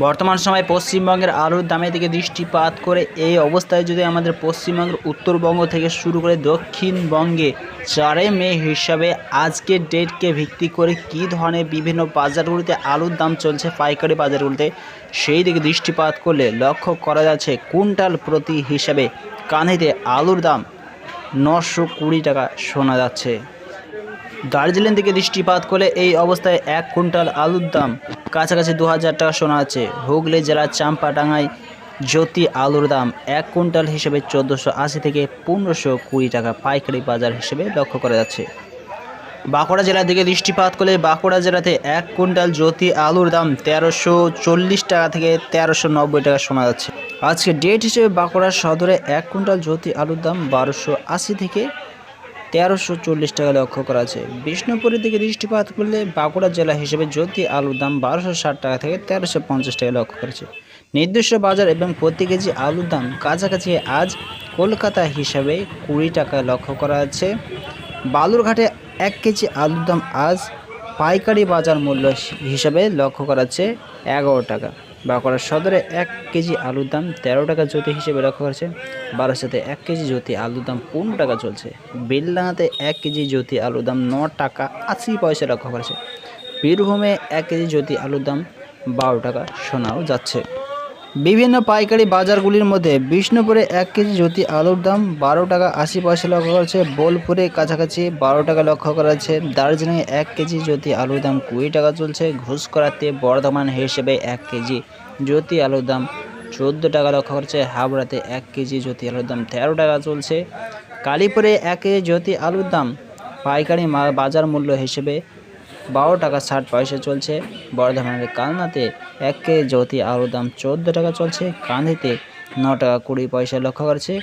বর্তমান সময়ে পশ্চিমবঙ্গের আলুর দামের দিকে দৃষ্টিপাত করে এই অবস্থায় যদি আমাদের পশ্চিমবঙ্গের উত্তরবঙ্গ থেকে শুরু করে দক্ষিণবঙ্গে চারে মে হিসাবে আজকের ডেটকে ভিত্তি করে কী ধরনের বিভিন্ন বাজারগুলিতে আলুর দাম চলছে, পাইকারি বাজারগুলিতে, সেই দিকে দৃষ্টিপাত করলে লক্ষ্য করা যাচ্ছে কুইন্টাল প্রতি হিসাবে কাঁধিতে আলুর দাম নশো কুড়ি টাকা শোনা যাচ্ছে। দার্জিলিং থেকে দৃষ্টিপাত করলে এই অবস্থায় এক কুইন্টাল আলুর দাম কাছাকাছি দু হাজার টাকা শোনা আছে হুগলি জেলার চাম্পাডাঙ্গায় জ্যোতি আলুর দাম এক কুইন্টাল হিসেবে চোদ্দোশো আশি থেকে পনেরোশো কুড়ি টাকা পাইকারি বাজার হিসেবে লক্ষ্য করা যাচ্ছে। বাঁকুড়া জেলার দিকে দৃষ্টিপাত করলে বাঁকুড়া জেলাতে এক কুইন্টাল জ্যোতি আলুর দাম তেরোশো চল্লিশ টাকা থেকে তেরোশো নব্বই টাকা শোনা যাচ্ছে। আজকে ডেট হিসেবে বাঁকুড়া সদরে এক কুইন্টাল জ্যোতি আলুর দাম বারোশো আশি থেকে তেরোশো চল্লিশ টাকা লক্ষ্য করা আছে। বিষ্ণুপুরের দিকে দৃষ্টিপাত করলে বাঁকুড়া জেলা হিসেবে জ্যোতি আলুর দাম বারোশো ষাট টাকা থেকে তেরোশো পঞ্চাশ টাকা লক্ষ্য করেছে নির্দিষ্ট বাজার এবং প্রতি কেজি আলুর দাম কাছাকাছি আজ কলকাতা হিসাবে কুড়ি টাকা লক্ষ্য করা আছে। বালুরঘাটে এক কেজি আলুর দাম আজ পাইকারি বাজার মূল্য হিসাবে লক্ষ্য করা আছে এগারো টাকা। বাঁকুড়া সদরে এক কেজি আলুর দাম তেরো টাকা জ্যোতি হিসেবে লক্ষ্য করেছে। বারাসাতে এক কেজি জ্যোতি আলুর দাম পনেরো টাকা চলছে। বেলডাঙাতে এক কেজি জ্যোতি আলুর দাম ন টাকা আশি পয়সা লক্ষ্য করেছে। বীরভূমে এক কেজি জ্যোতি আলুর দাম বারো টাকা শোনাও যাচ্ছে। বিভিন্ন পাইকারি বাজারগুলির মধ্যে বিষ্ণুপুরে এক কেজি জ্যোতি আলুর দাম বারো টাকা আশি পয়সা লক্ষ্য করেছে। বোলপুরে কাছাকাছি বারো টাকা লক্ষ্য করা যাচ্ছে। দার্জিলিংয়ে এক কেজি জ্যোতি আলুর দাম কুড়ি টাকা চলছে। ঘুষকরাতে বর্ধমান হিসেবে এক কেজি জ্যোতি আলুর দাম চোদ্দ টাকা লক্ষ্য করছে। হাবড়াতে এক কেজি জ্যোতি আলুর দাম তেরো টাকা চলছে। কালীপুরে এক কেজি জ্যোতি আলুর দাম পাইকারি বাজার মূল্য হিসেবে বারো টাকা ষাট পয়সা চলছে। বর্ধমানের কালনাতে এক কেজি জ্যোতি আলুর দাম চোদ্দ টাকা চলছে। কান্দিতে ন টাকা কুড়ি পয়সা লক্ষ্য করছে।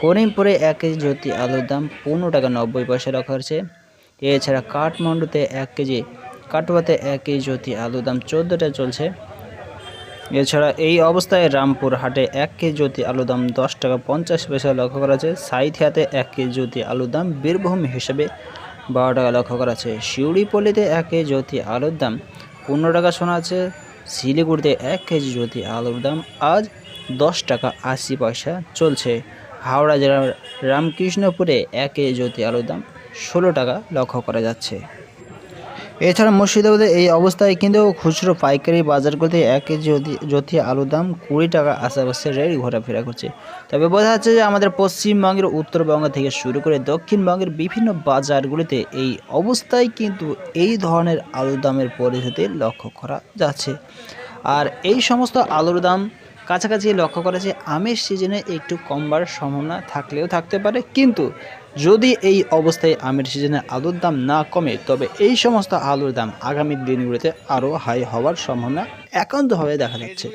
করিমপুরে এক কেজি জ্যোতি আলুর দাম পনেরো টাকা নব্বই পয়সা লক্ষ্য করছে। এছাড়া কাঠমান্ডুতে এক কেজি কাটুয়াতে এক কেজি জ্যোতি আলুর দাম চোদ্দ টাকা চলছে। এছাড়া এই অবস্থায় রামপুর হাটে এক কেজি জ্যোতি আলুর দাম দশ টাকা পঞ্চাশ পয়সা লক্ষ্য করা আছে সাইথিয়াতে এক কেজি জ্যোতি আলুর দাম বীরভূম হিসেবে বারো টাকা লক্ষ্য করা আছে। শিউড়িপল্লিতে এক কেজি জ্যোতি আলুর দাম পনেরো টাকা শোনা আছে। শিলিগুড়িতে এক কেজি জ্যোতি আলুর দাম আজ দশ টাকা আশি পয়সা চলছে। হাওড়া জেলার রামকৃষ্ণপুরে এক কেজি জ্যোতি আলুর দাম ষোলো টাকা লক্ষ্য করা যাচ্ছে। এছাড়া মুর্শিদাবাদের এই অবস্থায় কিন্তু খুচরো পাইকারি বাজারগুলিতে এক কেজি জ্যোতি আলুর দাম কুড়ি টাকা আশেপাশে রেট ঘোরাফেরা করছে। তবে বোঝা যাচ্ছে যে আমাদের পশ্চিমবঙ্গের উত্তরবঙ্গ থেকে শুরু করে দক্ষিণবঙ্গের বিভিন্ন বাজারগুলিতে এই অবস্থায় কিন্তু এই ধরনের আলুর দামের পরিস্থিতি লক্ষ্য করা যাচ্ছে। আর এই সমস্ত আলুর দাম কাছাকাছি লক্ষ্য করা আমের সিজনে একটু কমবার সম্ভাবনা থাকলেও থাকতে পারে। কিন্তু যদি এই অবস্থায় আমের সিজনে আলুর দাম না কমে, তবে এই সমস্ত আলুর দাম আগামী দিনগুলিতে আরও হাই হওয়ার সম্ভাবনা একান্তভাবে দেখা যাচ্ছে।